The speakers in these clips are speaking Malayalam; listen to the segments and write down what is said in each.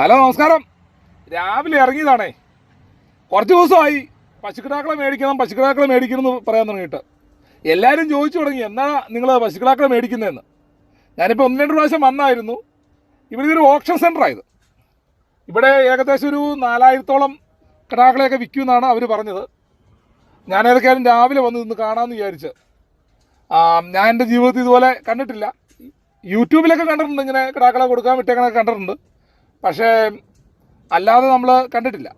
ഹലോ നമസ്കാരം. രാവിലെ ഇറങ്ങിയതാണേ. കുറച്ച് ദിവസമായി പശുക്കിടാക്കളെ മേടിക്കണം പശുക്കിടാക്കളെ മേടിക്കണം എന്ന് പറയാൻ തുടങ്ങിയിട്ട്. എല്ലാവരും ചോദിച്ചു തുടങ്ങി എന്നാ നിങ്ങൾ പശുക്കിടാക്കളെ മേടിക്കുന്നതെന്ന് ഞാനിപ്പോൾ ഒന്ന് രണ്ട് പ്രാവശ്യം വന്നായിരുന്നു. ഇവിടെ ഇതൊരു ഓപ്ഷൻ സെന്ററായത് ഇവിടെ ഏകദേശം ഒരു നാലായിരത്തോളം കിടാക്കളെയൊക്കെ വിൽക്കുമെന്നാണ് അവർ പറഞ്ഞത്. ഞാൻ ഏതൊക്കെയാലും രാവിലെ വന്ന് നിന്ന് കാണാമെന്ന് വിചാരിച്ച്. ഞാൻ എന്റെ ജീവിതത്തിൽ ഇതുപോലെ കണ്ടിട്ടില്ല. യൂട്യൂബിലൊക്കെ കണ്ടിട്ടുണ്ട് ഇങ്ങനെ കിടാക്കളെ കൊടുക്കാൻ വിട്ടേക്കണൊക്കെ കണ്ടിട്ടുണ്ട്. പക്ഷേ അല്ലാതെ നമ്മൾ കണ്ടിട്ടില്ല.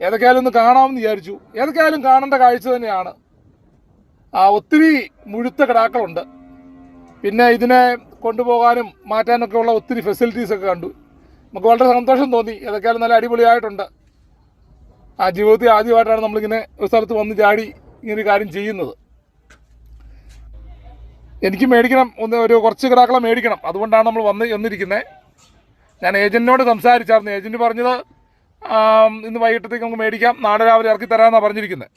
ഏതൊക്കെയാലും ഒന്ന് കാണാമെന്ന് വിചാരിച്ചു. ഏതൊക്കെയാലും കാണേണ്ട കാഴ്ച തന്നെയാണ്. ഒത്തിരി മുഴുത്ത കിടാക്കളുണ്ട്. പിന്നെ ഇതിനെ കൊണ്ടുപോകാനും മാറ്റാനൊക്കെ ഉള്ള ഒത്തിരി ഫെസിലിറ്റീസൊക്കെ കണ്ടു. നമുക്ക് വളരെ സന്തോഷം തോന്നി. ഏതൊക്കെയാലും നല്ല അടിപൊളിയായിട്ടുണ്ട്. ആ ജീവിതത്തിൽ ആദ്യമായിട്ടാണ് നമ്മളിങ്ങനെ ഒരു സ്ഥലത്ത് വന്ന് ചാടി ഇങ്ങനെ കാര്യം ചെയ്യുന്നത്. എനിക്ക് മേടിക്കണം ഒന്ന് ഒരു കുറച്ച് കിടാക്കളെ മേടിക്കണം. അതുകൊണ്ടാണ് നമ്മൾ വന്ന് വന്നിരിക്കുന്നത് ഞാൻ ഏജന്റിനോട് സംസാരിച്ചായിരുന്നു. ഏജന്റ് പറഞ്ഞത് ഇന്ന് വൈകിട്ടത്തേക്ക് നമുക്ക് മേടിക്കാം. നാളെ രാവിലെ ഇറക്കി തരാമെന്നാണ് പറഞ്ഞിരിക്കുന്നത്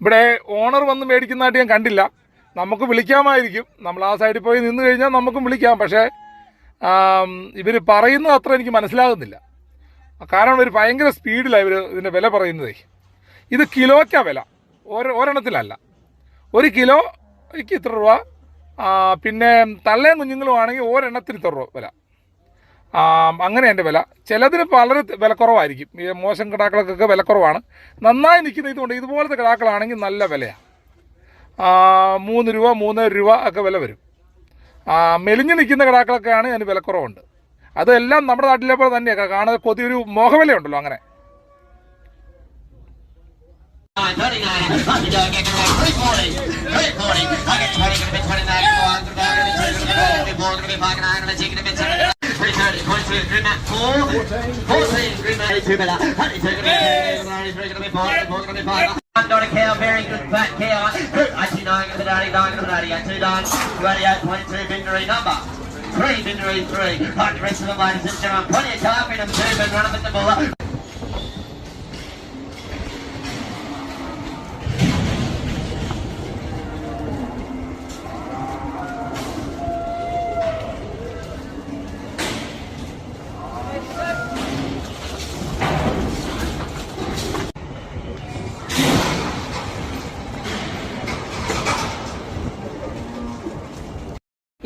ഇവിടെ ഓണർ വന്ന് മേടിക്കുന്നതായിട്ട് ഞാൻ കണ്ടില്ല. നമുക്ക് വിളിക്കാമായിരിക്കും. നമ്മൾ ആ സൈഡിൽ പോയി നിന്ന് കഴിഞ്ഞാൽ നമുക്കും വിളിക്കാം. പക്ഷേ ഇവർ പറയുന്നത് അത്ര എനിക്ക് മനസ്സിലാകുന്നില്ല. കാരണം ഇവർ ഭയങ്കര സ്പീഡിലാണ് ഇവർ ഇതിന്റെ വില പറയുന്നതേ. ഇത് കിലോയ്ക്കാണ് വില. ഓരോ ഒരെണ്ണത്തിലല്ല. ഒരു കിലോയ്ക്ക് ഇത്ര രൂപ. പിന്നെ തള്ളയും കുഞ്ഞുങ്ങളും ആണെങ്കിൽ ഒരെണ്ണത്തിന് ഇത്ര രൂപ വില. അങ്ങനെ എന്റെ വില ചിലതിന് വളരെ വിലക്കുറവായിരിക്കും ഈ മോശം കിടാക്കൾക്കൊക്കെ വിലക്കുറവാണ് നന്നായി നിൽക്കുന്ന ഇതുകൊണ്ട് ഇതുപോലത്തെ കിടാക്കളാണെങ്കിൽ നല്ല വിലയാണ് മൂന്ന് രൂപ മൂന്നര രൂപ ഒക്കെ വില വരും മെലിഞ്ഞു മെലിഞ്ഞ് നിൽക്കുന്ന കിടാക്കളൊക്കെയാണ് അതിന് വിലക്കുറവുണ്ട് അതെല്ലാം നമ്മുടെ നാട്ടിലെ പോലെ തന്നെയാണ് കാണാൻ കൊതി ഒരു മോഹവിലയുണ്ടല്ലോ അങ്ങനെ Green Bat 4, 14, Green Bat 2 better, 22 going to be 3, 3 going to be 5, 4 going to be the 89 to the 88, 2 done, 28.2 victory number three, Bindery three. Like the rest of the ladies and gentlemen. Plenty of time in them too, but run up at the ball.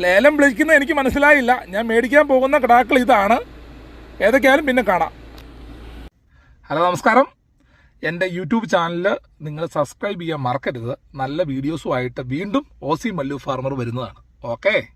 ലേലം വിളിക്കുന്നത് എനിക്ക് മനസ്സിലായില്ല. ഞാൻ മേടിക്കാൻ പോകുന്ന കിടാക്കൾ ഇതാണ്. ഏതൊക്കെയാലും പിന്നെ കാണാം. ഹലോ നമസ്കാരം. എന്റെ യൂട്യൂബ് ചാനൽ നിങ്ങൾ സബ്സ്ക്രൈബ് ചെയ്യാൻ മറക്കരുത്. നല്ല വീഡിയോസുമായിട്ട് വീണ്ടും ഓസി മല്ലു ഫാർമർ വരുന്നതാണ്. ഓക്കേ?